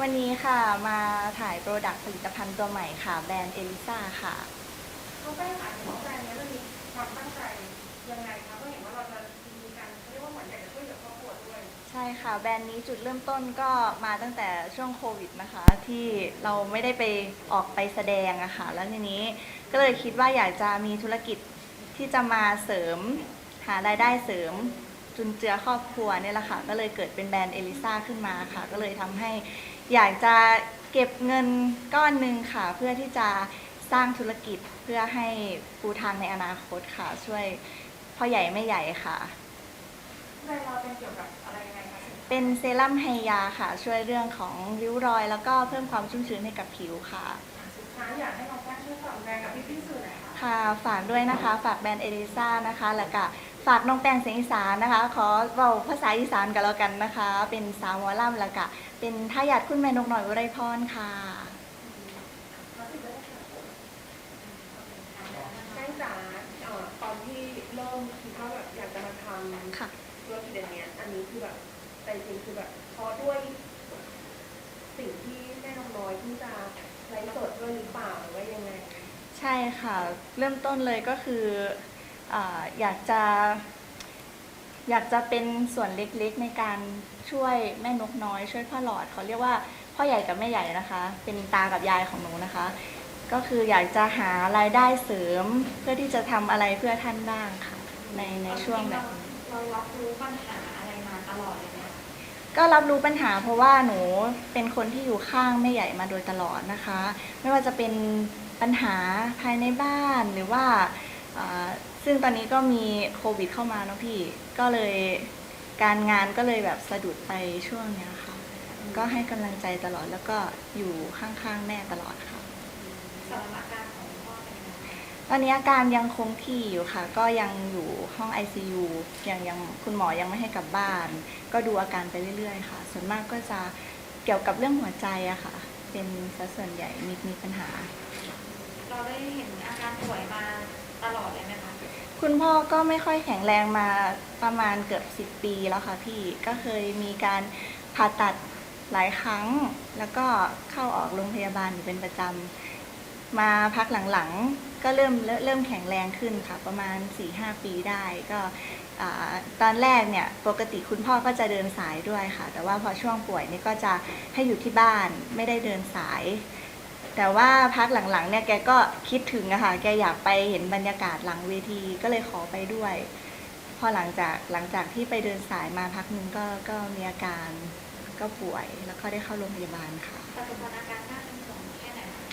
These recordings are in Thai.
วันนี้ค่ะมาถ่ายโปรดักต์ผลิตภัณฑ์ตัวใหม่ค่ะ แบรนด์เอลิซ่าค่ะเขาแป้งขายของแบรนด์เนี้ยมันมีความตั้งใจยังไงคะเพราะเห็นว่าเราจะมีการเขาเรียกว่าเหมือนอยากจะช่วยเหลือครอบครัวด้วย ใช่ค่ะ แบรนด์นี้จุดเริ่มต้นก็มาตั้งแต่ช่วงโควิดนะคะ ที่เราไม่ได้ไปออกไปแสดงอะค่ะ แล้วทีนี้ก็เลยคิดว่าอยากจะมีธุรกิจที่จะมาเสริมหารายได้เสริมจุนเจือครอบครัวเนี่ยแหละค่ะ ก็เลยเกิดเป็นแบรนด์เอลิซ่าขึ้นมาค่ะ ก็เลยทำให้ อยากจะเก็บเงินก้อนหนึ่งค่ะ เพื่อที่จะสร้างธุรกิจเพื่อให้ปูทางในอนาคตค่ะ ช่วยพ่อใหญ่แม่ใหญ่ค่ะ แบรนด์เราเป็นเกี่ยวกับอะไรยังไงคะเป็นเซรั่มไฮยาค่ะ ช่วยเรื่องของริ้วรอย แล้วก็เพิ่มความชุ่มชื้นให้กับผิวค่ะ สุดท้ายอยากให้น้องแป้งช่วยฝากแบรนด์กับพี่พี่ๆสื่อหน่อยค่ะ ค่ะฝากด้วยนะคะ ฝากแบรนด์เอลิซ่านะคะ แล้วก็ ฝากน้องแป้งเสียงอีสานนะคะ ขอเบาภาษาอีสานกันแล้วกันนะคะ เป็นสาวหมอล่ำแล้วก็เป็นทายาทคุณแม่นกหน่อยอุไรพรค่ะแป้งจ๋าเอ่อตอนที่เริ่มคิดว่าแบบอยากจะมาทค่ะำธุรกิจอันเนี้ยอันนี้คือแบบแต่จริงๆคือแบบเพราะด้วย สิ่งที่แม่น้องน้อยที่จะไลฟ์สดด้วยหรือเปล่าหรือว่ายังไง ใช่ค่ะ เริ่มต้นเลยก็คือ อาอยากจะอยากจะเป็นส่วนเล็กๆในการช่วยแม่นกน้อย ช่วยพ่อหลอดเขาเรียกว่าพ่อใหญ่กับแม่ใหญ่นะคะ เป็นตากับยายของหนูนะคะ ก็คืออยากจะหารายได้เสริมเพื่อที่จะทำอะไรเพื่อท่านบ้างค่ะ ในในช่วงแบบนี้เรารับรู้ปัญหาอะไรมาตลอดเลยไหมคะก็รับรู้ปัญหาเพราะว่าหนูเป็นคนที่อยู่ข้างแม่ใหญ่มาโดยตลอดนะคะ ไม่ว่าจะเป็นปัญหาภายในบ้านหรือว่าอ่า ซึ่งตอนนี้ก็มีโควิดเข้ามาเนาะพี่ ก็เลยการงานก็เลยแบบสะดุดไปช่วงเนี้ยค่ะ ก็ให้กำลังใจตลอดแล้วก็อยู่ข้างๆแม่ตลอดค่ะ สำหรับอาการของพ่อเป็นยังไงตอนนี้อาการยังคงที่อยู่ค่ะ ก็ยังอยู่ห้อง ICU ยังยังคุณหมอยังไม่ให้กลับบ้าน ก็ดูอาการไปเรื่อยๆ ค่ะ ส่วนมากก็จะเกี่ยวกับเรื่องหัวใจอะค่ะ เป็นซะส่วนใหญ่มีมีปัญหา เราได้เห็นอาการป่วยมาตลอดเลยไหมคะ คุณพ่อก็ไม่ค่อยแข็งแรงมาประมาณเกือบ 10 ปีแล้วค่ะพี่ก็เคยมีการผ่าตัดหลายครั้ง แล้วก็เข้าออกโรงพยาบาลอยู่เป็นประจำมาพักหลังๆ ก็เริ่มเริ่มแข็งแรงขึ้นค่ะ ประมาณ 4-5 ปีได้ก็ตอนแรกเนี่ยปกติคุณพ่อก็จะเดินสายด้วยค่ะ แต่ว่าพอช่วงป่วยนี่ก็จะให้อยู่ที่บ้านไม่ได้เดินสาย แต่ว่าพักหลังๆเนี่ยแกก็คิดถึงอะค่ะแกอยากไปเห็นบรรยากาศหลังเวทีก็เลยขอไปด้วย พอหลังจากหลังจากที่ไปเดินสายมาพักหนึงก็ก็มีอาการก็ป่วยแล้วก็ได้เข้าโรงพยาบาลค่ะปัจจุบันอาการน่าเป็นห่วงแค่ไหนคะ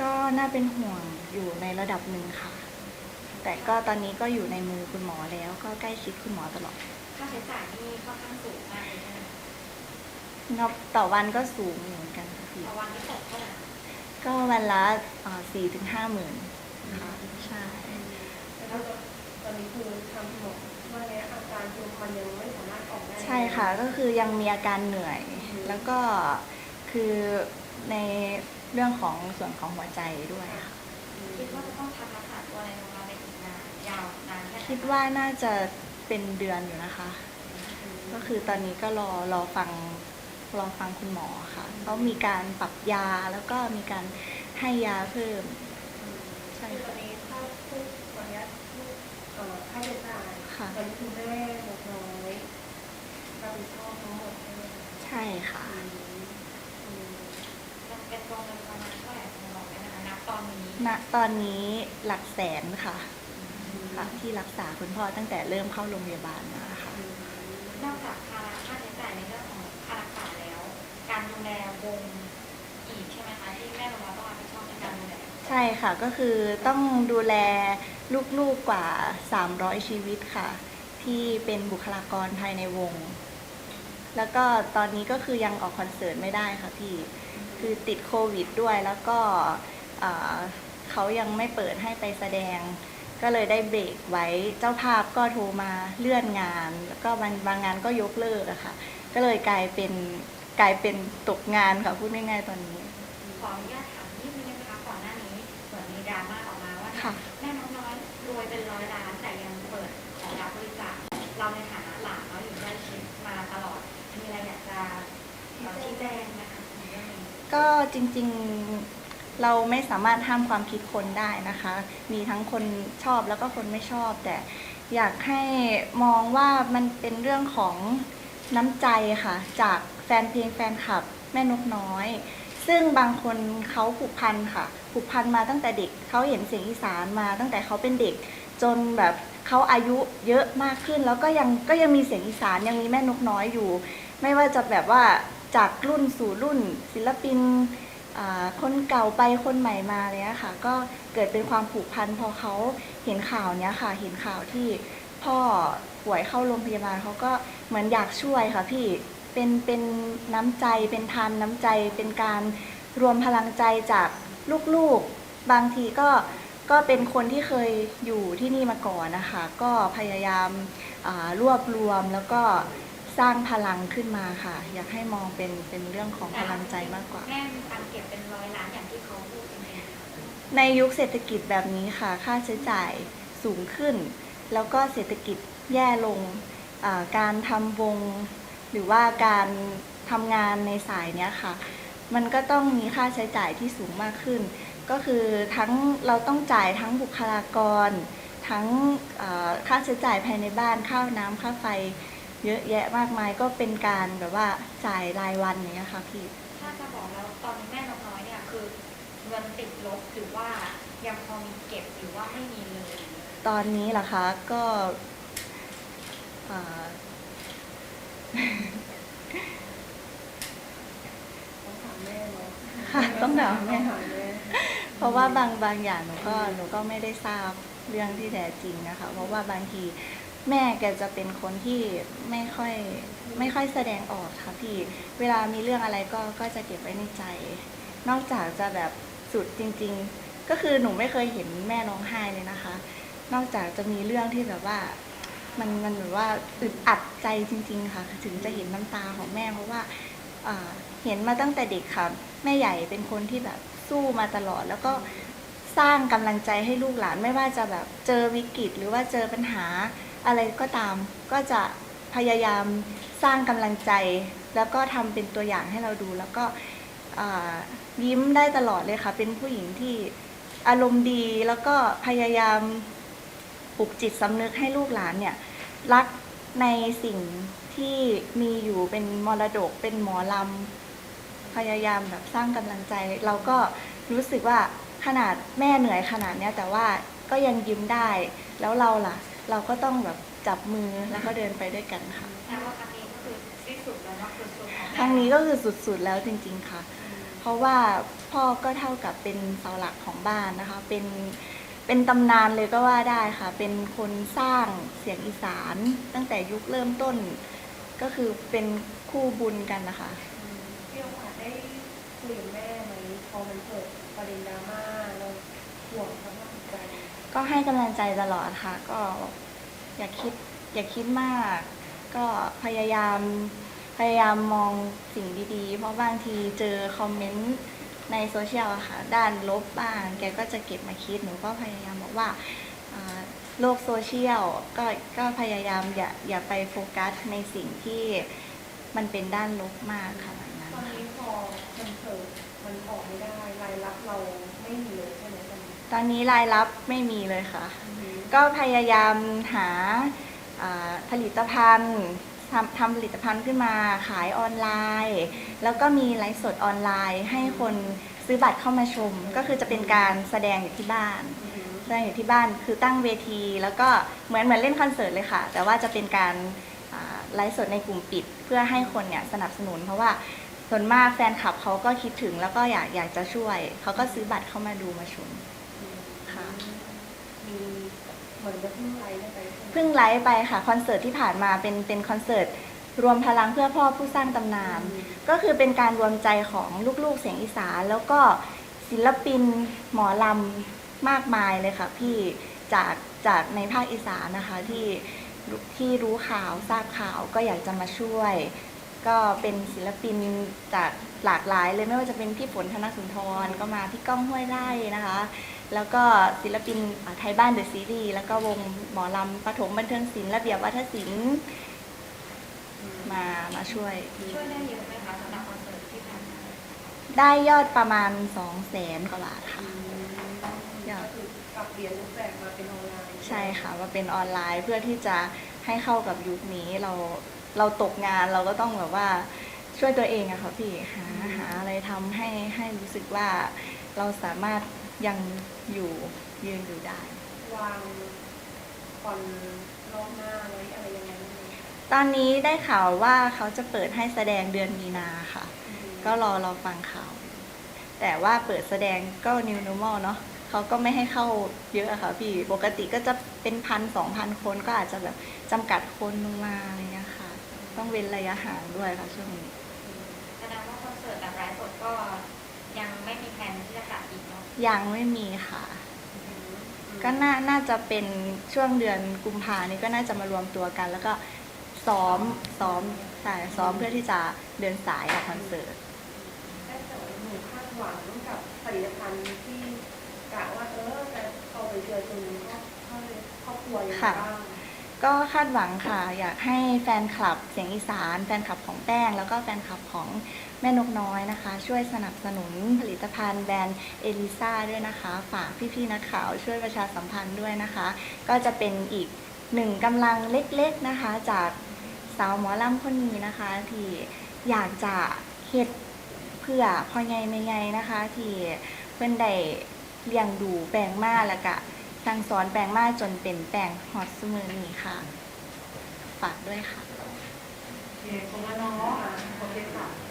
ก็น่าเป็นห่วงอยู่ในระดับหนึ่งค่ะ แต่ก็ตอนนี้ก็อยู่ในมือคุณหมอแล้วก็ใกล้ชิดคุณหมอตลอดค่าใช้จ่ายนี่ค่อนข้างสูงมากเลยใช่ไหมคะงบต่อวันก็สูงอยู่เหมือนกันค่ะพี่ต่อวันที่ตกเท่าไหร่ ก็วันละสี่ถึงห้าหมื่นค่ะใช่แต่ถ้าตอนนี้คือทางคุณหมอว่าเนี้ยอาการคือมันยังไม่สามารถออกได้ใช่ค่ะก็คือยังมีอาการเหนื่อย แล้วก็คือในเรื่องของส่วนของหัวใจด้วยค่ะคิดว่าจะต้องพักรักษาตัวในโรงพยาบาลไปอีกนานยาวนานแค่ไหนคิดว่าน่าจะเป็นเดือนอยู่นะคะ ก็คือตอนนี้ก็รอรอฟัง รอฟังคุณหมอค่ะเขามีการปรับยาแล้วก็มีการให้ยาเพิ่ม ใช่คือตอค่ะนนี้ถ้าพูดวันเนี้ยพูดเอ่อค่าใช้จ่ายค่ะ ตอนนี้คือแม่หมดน้อยรับผิดชอบทั้งหมดใช่ไหมคะใช่ค่ะ อืมมันเป็นตัวเงินประมาณเท่าไหร่สมองได้ไหมคะณตอนนี้ณตอนนี้หลักแสนค่ะ ค่ะที่รักษาคุณพ่อตั้งแต่เริ่มเข้าโรงพยาบาลมา การดูแลวงอีกใช่ไหมคะที่แม่เราต้องรับผิดชอบในการดูแลใช่ค่ะก็คือต้องดูแลลูกๆกว่า 300 ชีวิตค่ะ ที่เป็นบุคลากรภายในวง แล้วก็ตอนนี้ก็คือยังออกคอนเสิร์ตไม่ได้ค่ะพี่ คือติดโควิดด้วยแล้วก็เอ่อเขายังไม่เปิดให้ไปแสดง ก็เลยได้เบรกไว้เจ้าภาพก็โทรมาเลื่อนงาน แล้วก็บางบางงานก็ยกเลิกอะค่ะ ก็เลยกลายเป็น กลายเป็นตกงานค่ะพูดง่ายๆตอนนี้ ขออนุญาตถามนิดนึงนะคะก่อนหน้านี้เหมือนมีดราม่าออกมาว่าค่ะ แม่น้องน้อยรวยเป็นร้อยล้านแต่ยังเปิดของรับบริจาคเราในฐานะหลานเนาะอยู่ใกล้ชิดมาตลอดมีอะไรอยากจะเอ่อชี้แจงไหมคะในเรื่องก็จริงๆเราไม่สามารถห้ามความคิดคนได้นะคะ มีทั้งคนชอบแล้วก็คนไม่ชอบ แต่อยากให้มองว่ามันเป็นเรื่องของน้ำใจค่ะ จาก แฟนเพลงแฟนคลับ แม่นกน้อย ซึ่งบางคนเขาผูกพันค่ะ ผูกพันมาตั้งแต่เด็กเขาเห็นเสียงอีสานมาตั้งแต่เขาเป็นเด็ก จนแบบเขาอายุเยอะมากขึ้น แล้วก็ยังก็ยังมีเสียงอีสานยังมีแม่นกน้อยอยู่ ไม่ว่าจะแบบว่าจากรุ่นสู่รุ่น ศิลปินคนเก่าไปคนใหม่มาเลยอะค่ะ ก็เกิดเป็นความผูกพันพอเขาเห็นข่าวเนี้ยค่ะ เห็นข่าวที่พ่อป่วยเข้าโรงพยาบาลเขาก็เหมือนอยากช่วยค่ะพี่ เป็นเป็นน้ำใจ เป็นทานน้ำใจ เป็นการรวมพลังใจจากลูกๆ บางทีก็ก็เป็นคนที่เคยอยู่ที่นี่มาก่อนนะคะ ก็พยายามอ่ารวบรวมแล้วก็สร้างพลังขึ้นมาค่ะ อยากให้มองเป็นเป็นเรื่องของพลังใจมากกว่า แม่มีการเก็บเป็นร้อยล้านอย่างที่เขาพูดจริงๆในยุคเศรษฐกิจแบบนี้ค่ะ ค่าใช้จ่ายสูงขึ้น แล้วก็เศรษฐกิจแย่ลงอ่าการทำวง หรือว่าการทำงานในสายเนี้ยค่ะ มันก็ต้องมีค่าใช้จ่ายที่สูงมากขึ้น ก็คือทั้งเราต้องจ่ายทั้งบุคลากร ทั้งเอ่อค่าใช้จ่ายภายในบ้านข้าวน้ำค่าไฟ เยอะแยะมากมายก็เป็นการแบบว่าจ่ายรายวันอย่างเงี้ยค่ะพี่ถ้าจะบอกแล้วตอนนี้แม่นกน้อยเนี่ยคือเงินติดลบหรือว่ายังพอมีเก็บหรือว่าไม่มีเลย ตอนนี้ล่ะคะก็เอ่อต้องถามแม่เนาะ ค่ะต้องถามแม่ต้องถามแม่ เพราะว่าบางบางอย่างหนูก็หนูก็ไม่ได้ทราบเรื่องที่แท้จริงนะคะ เพราะว่าบางทีแม่แกจะเป็นคนที่ไม่ค่อยไม่ค่อยแสดงออกค่ะพี่ เวลามีเรื่องอะไรก็ก็จะเก็บไว้ในใจ นอกจากจะแบบสุดจริง ๆ ก็คือหนูไม่เคยเห็นแม่ร้องไห้เลยนะคะ นอกจากจะมีเรื่องที่แบบว่า มันมันแบบว่าอึดอัดใจจริง ๆ ค่ะ ถึงจะเห็นน้ำตาของแม่ เพราะว่าอ่าเห็นมาตั้งแต่เด็กค่ะ แม่ใหญ่เป็นคนที่แบบสู้มาตลอด แล้วก็สร้างกำลังใจให้ลูกหลานไม่ว่าจะแบบเจอวิกฤต หรือว่าเจอปัญหาอะไรก็ตาม ก็จะพยายามสร้างกำลังใจ แล้วก็ทำเป็นตัวอย่างให้เราดู แล้วก็อ่ายิ้มได้ตลอดเลยค่ะ เป็นผู้หญิงที่อารมณ์ดีแล้วก็พยายามปลุกจิตสำนึกให้ลูกหลานเนี่ย รักในสิ่งที่มีอยู่เป็นมรดกเป็นหมอลำพยายามแบบสร้างกำลังใจ เราก็รู้สึกว่าขนาดแม่เหนื่อยขนาดเนี้ยแต่ว่าก็ยังยิ้มได้ แล้วเราล่ะ เราก็ต้องแบบจับมือแล้วก็เดินไปด้วยกันค่ะ แต่ว่าครั้งนี้ก็คือที่สุดแล้วเนาะคือสุดของแม่ครั้งนี้ก็คือสุดๆแล้วจริง ๆค่ะ เพราะว่าพ่อก็เท่ากับเป็นเสาหลักของบ้านนะคะ เป็น เป็นตำนานเลยก็ว่าได้ค่ะ เป็นคนสร้างเสียงอีสาน ตั้งแต่ยุคเริ่มต้น ก็คือเป็นคู่บุญกันนะคะ พี่โอกาสได้คุยกับแม่ไหมพอมันเกิดประเด็นดราม่าเราห่วงสภาพจิตใจก็ให้กำลังใจตลอดค่ะ ก็อย่าคิดอย่าคิดมาก ก็พยายามพยายามมองสิ่งดีๆ เพราะบางทีเจอคอมเมนต์ ในโซเชียลอะค่ะ ด้านลบบ้าง แกก็จะเก็บมาคิด หนูก็พยายามบอกว่าอ่าโลกโซเชียลก็ก็พยายามอย่าอย่าไปโฟกัสในสิ่งที่มันเป็นด้านลบมากค่ะแบบนั้นตอนนี้พอมันเกิดมันออกไม่ได้รายรับเราไม่มีเลยใช่ไหมตอนนี้ตอนนี้รายรับไม่มีเลยค่ะ ก็พยายามหาอ่าผลิตภัณฑ์ ทำทำผลิตภัณฑ์ขึ้นมาขายออนไลน์ แล้วก็มีไลฟ์สดออนไลน์ ให้คนซื้อบัตรเข้ามาชม ก็คือจะเป็นการแสดงอยู่ที่บ้านแสดงอยู่ที่บ้านคือตั้งเวที แล้วก็เหมือนเหมือนเล่นคอนเสิร์ตเลยค่ะ แต่ว่าจะเป็นการไลฟ์สดในกลุ่มปิด เพื่อให้คนเนี่ยสนับสนุน เพราะว่าส่วนมากแฟนคลับเขาก็คิดถึงแล้วก็อยากอยากจะช่วย เขาก็ซื้อบัตรเข้ามาดูมาชมค่ะ มีเหมือนจะเพิ่งไลฟ์ได้ไปใช่ไหมเพิ่งไลฟ์ไปค่ะคอนเสิร์ตที่ผ่านมาเป็นเป็นคอนเสิร์ตรวมพลังเพื่อพ่อผู้สร้างตำนาน ก็คือเป็นการรวมใจของลูกๆเสียงอีสานแล้วก็ศิลปินหมอลำมากมายเลยค่ะพี่จากจากในภาคอีสานนะคะที่ที่รู้ข่าวทราบข่าวก็อยากจะมาช่วย ก็เป็นศิลปินจากหลากหลายเลยไม่ว่าจะเป็นพี่ฝนธนสุนทรก็มาพี่ก้องห้วยไร่นะคะ แล้วก็ศิลปินอ่าไทยบ้านเดอะซีรีส์แล้วก็วงหมอลำปฐมบันเทิงศิลป์ระเบียบวัฒนศิลป์มามาช่วย ช่วยได้เยอะไหมคะสำหรับคอนเสิร์ตที่ผ่านมาได้ยอดประมาณ2องแสนกว่าบาทค่ะยอดก็คือกลับเปลี่ยนรูปแบบมาเป็นออนไลน์ใช่ค่ะมาเป็นออนไลน์เพื่อที่จะให้เข้ากับยุคนี้เราเราตกงานเราก็ต้องแบบว่าช่วยตัวเองอะค่ะพี่หาหาอะไรทำให้ให้รู้สึกว่าเราสามารถ ยังอยู่ยืนอยู่ได้ วางคอนรอบหน้าไว้อะไรยังไงบ้างไหมตอนนี้ได้ข่าวว่าเขาจะเปิดให้แสดงเดือนมีนาค่ะ อืมก็รอรอฟังข่าว แต่ว่าเปิดแสดงก็ new normal เนาะเขาก็ไม่ให้เข้าเยอะอะค่ะพี่ ปกติก็จะเป็นพันสองพันคนก็อาจจะแบบจำกัดคนลงมาอะไรเงี้ยค่ะ ต้องเว้นระยะห่างด้วยค่ะช่วงนี้ แสดงว่าคอนเสิร์ตแบบไลฟ์สดก็ยังไม่มีแผนที่จะจัดอีกเนาะ ยังไม่มีค่ะอืมก็น่าน่าจะเป็นช่วงเดือนกุมภานี้ก็น่าจะมารวมตัวกัน แล้วก็ซ้อมซ้อมใช่ซ้อมเพื่อที่จะเดินสายกับคอนเสิร์ตได้แต่ว่าหนูคาดหวังกับผลิตภัณฑ์ที่กะว่าเออจะเอาไปเจอจนก็เข้าในครอบครัวยังไงค่ะบ้างก็คาดหวังค่ะ อยากให้แฟนคลับเสียงอีสาน แฟนคลับของแป้ง แล้วก็แฟนคลับของ แม่นกน้อยนะคะ ช่วยสนับสนุนผลิตภัณฑ์แบรนด์เอลิซาด้วยนะคะ ฝากพี่ๆนักข่าวช่วยประชาสัมพันธ์ด้วยนะคะ ก็จะเป็นอีกหนึ่งกำลังเล็กๆนะคะ จากสาวหมอลำคนนี้นะคะ ที่อยากจะเฮ็ดเพื่อพ่อใหญ่แม่ใหญ่นะคะ ที่เพื่อนได้เลี้ยงดูแปลงมาแล้วก็สั่งสอนแปลงมาจนเป็นแปลงฮอตสมือนี้ค่ะ ฝากด้วยค่ะ โอเคคงแล้วเนาะโอเคค่ะ